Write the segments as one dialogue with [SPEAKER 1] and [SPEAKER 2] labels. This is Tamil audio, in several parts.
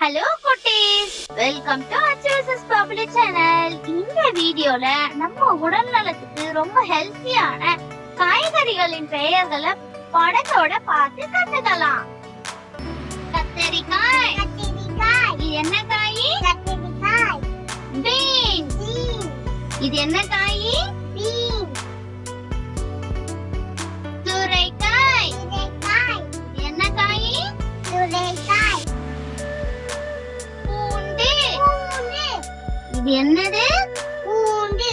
[SPEAKER 1] ஹலோ குட்டீஸ் வெல்கம் டு அச்சூசஸ் பப்ளிக் சேனல் இந்த வீடியோல நம்ம உடல் நலத்துக்கு ரொம்ப ஹெல்த்தியான காய்கறிகளின் பெயர்களை படத்தோட பார்த்து கத்துக்கலாம். கத்தரிக்காய். இது என்ன காய்? பீன்ஸ்.
[SPEAKER 2] பீன்
[SPEAKER 1] இது என்ன காய் இது என்னது?
[SPEAKER 2] பூண்டு.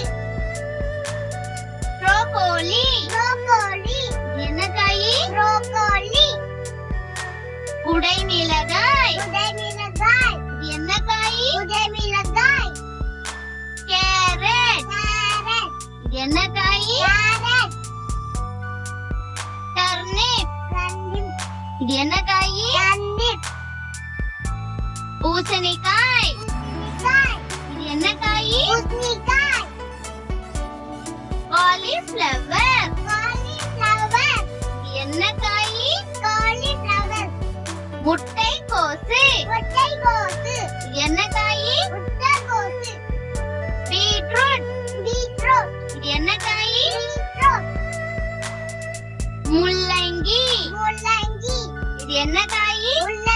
[SPEAKER 1] ப்ரோக்கோலி.
[SPEAKER 2] ப்ரோக்கோலி.
[SPEAKER 1] என்ன காய்?
[SPEAKER 2] ப்ரோக்கோலி.
[SPEAKER 1] குடைமிளகாய்
[SPEAKER 2] உதமிளகாய்
[SPEAKER 1] இது என்ன காய்?
[SPEAKER 2] உதமிளகாய்
[SPEAKER 1] கேரட்.
[SPEAKER 2] கேரட்.
[SPEAKER 1] என்ன காய்?
[SPEAKER 2] கேரட்.
[SPEAKER 1] டர்னிப்
[SPEAKER 2] கண்டிப்
[SPEAKER 1] இது என்ன காய்? பூசணிக்காய்
[SPEAKER 2] பூசணிக்காய்
[SPEAKER 1] முட்டை கோசு
[SPEAKER 2] முட்டைக்கோசு.
[SPEAKER 1] இது என்ன காய்
[SPEAKER 2] முட்டைக்கோசு.
[SPEAKER 1] பீட்ரூட்.
[SPEAKER 2] பீட்ரூட்.
[SPEAKER 1] இது என்ன காய்
[SPEAKER 2] பீட்ரூட்.
[SPEAKER 1] முள்ளங்கி.
[SPEAKER 2] முள்ளங்கி.
[SPEAKER 1] இது என்ன காய்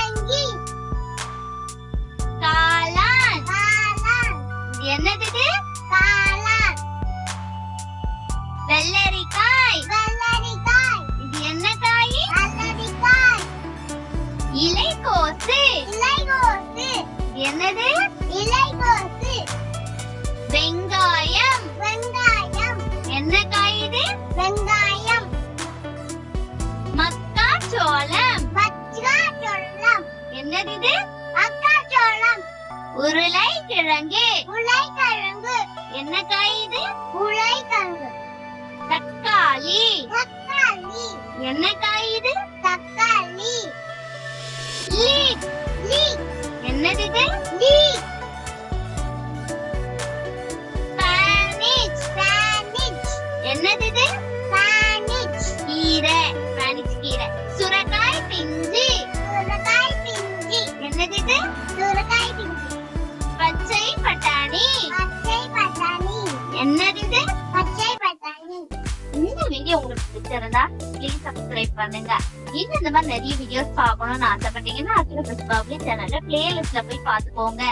[SPEAKER 1] உருளைக்கிழங்கு.
[SPEAKER 2] உருளைக்கிழங்கு.
[SPEAKER 1] என்ன காய் இது?
[SPEAKER 2] உருளைக்கிழங்கு.
[SPEAKER 1] தக்காளி.
[SPEAKER 2] தக்காளி.
[SPEAKER 1] என்ன காய் இது?
[SPEAKER 2] தக்காளி.
[SPEAKER 1] லீக்.
[SPEAKER 2] லீக்.
[SPEAKER 1] என்னது இது?
[SPEAKER 2] லீக்.
[SPEAKER 1] என்னது பிடிச்சிருந்தா பிளீஸ் சப்ஸ்கிரைப் பண்ணுங்க. இன்னும் இந்த மாதிரி நிறைய வீடியோஸ் பார்க்கணும்னு ஆசைப்பட்டீங்கன்னா அசுர பப்ளிக் சேனல்ல பிளேலிஸ்ட்ல போய் பாத்துக்கோங்க